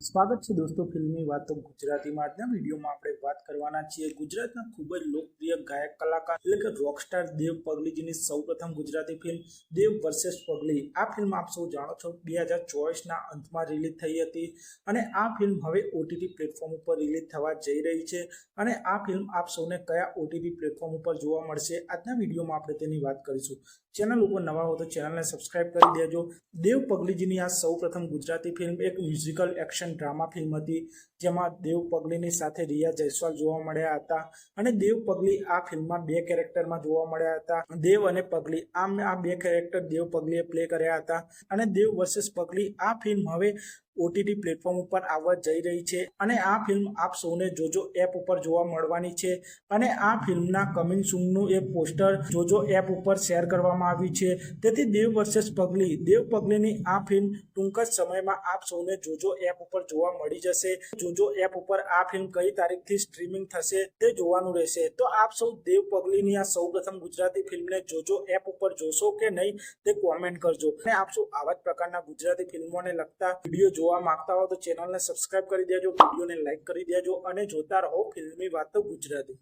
સ્વાગત છે દોસ્તો ફિલ્મની વાતો ગુજરાતીમાં આજના વિડીયોમાં આપણે વાત કરવાના છીએ ગુજરાતના ખૂબ જ લોકપ્રિય ગાયક કલાકાર, એટલે કે રોકસ્ટાર દેવ પગલીજીની સૌપ્રથમ ગુજરાતી ફિલ્મ, દેવ વર્સેસ પગલી. આ ફિલ્મ આપ સૌ જાણો છો, બે હજાર ચોવીસના અંતમાં રિલીઝ થઈ હતી અને આ ફિલ્મ હવે ઓટીટી પ્લેટફોર્મ ઉપર રિલીઝ થવા જઈ રહી છે અને આ ફિલ્મ આપ સૌને કયા ઓટીટી પ્લેટફોર્મ ઉપર જોવા મળશે, આજના વિડીયોમાં આપણે તેની વાત કરીશું. ચેનલ ઉપર નવા હો તો ચેનલને સબસ્ક્રાઇબ કરી દેજો. દેવ પગલીજીની આ સૌપ્રથમ ગુજરાતી ફિલ્મ એક મ્યુઝિકલ એક્શન ડ્રામા ફિલ્મ હતી, જેમાં દેવ પગલીની સાથે રિયા જયસ્વાલ જોવા મળ્યા હતા અને દેવ પગલી આ ફિલ્મમાં બે કેરેક્ટરમાં જોવા મળ્યા હતા. દેવ અને પગલી, આમ આ બે કેરેક્ટર દેવ પગલીએ પ્લે કર્યા હતા અને દેવ વર્સેસ પગલી આ ફિલ્મ હવે ઓટીટી પ્લેટફોર્મ ઉપર આવવા જઈ રહી છે અને આ ફિલ્મ આપ સૌને જોજો એપ ઉપર જોવા મળવાની છે અને આ ફિલ્મના કમિંગ સૂનનું એક પોસ્ટર જોજો એપ ઉપર શેર કરવામાં આવ્યું છે. તેથી દેવ વર્સેસ પગલી, દેવ પગલીની આ ફિલ્મ ટૂંક જ સમયમાં આપ સૌને જોજો એપ ઉપર જોવા મળી જશે. જોજો એપ ઉપર આ ફિલ્મ કઈ તારીખથી સ્ટ્રીમિંગ થશે તે જોવાનું રહેશે. તો આપ સૌ દેવ પગલીની આ સૌપ્રથમ ગુજરાતી ફિલ્મને જોજો એપ ઉપર જોશો કે નહીં તે કોમેન્ટ કરજો. અને આપ સૌ આવા જ પ્રકારના ગુજરાતી ફિલ્મોને લગતા વીડિયો જોવા માંગતા હો તો ચેનલને સબસ્ક્રાઇબ કરી દેજો, વિડીયોને લાઇક કરી દેજો અને જોતા રહો ફિલ્મી વાતો ગુજરાતી.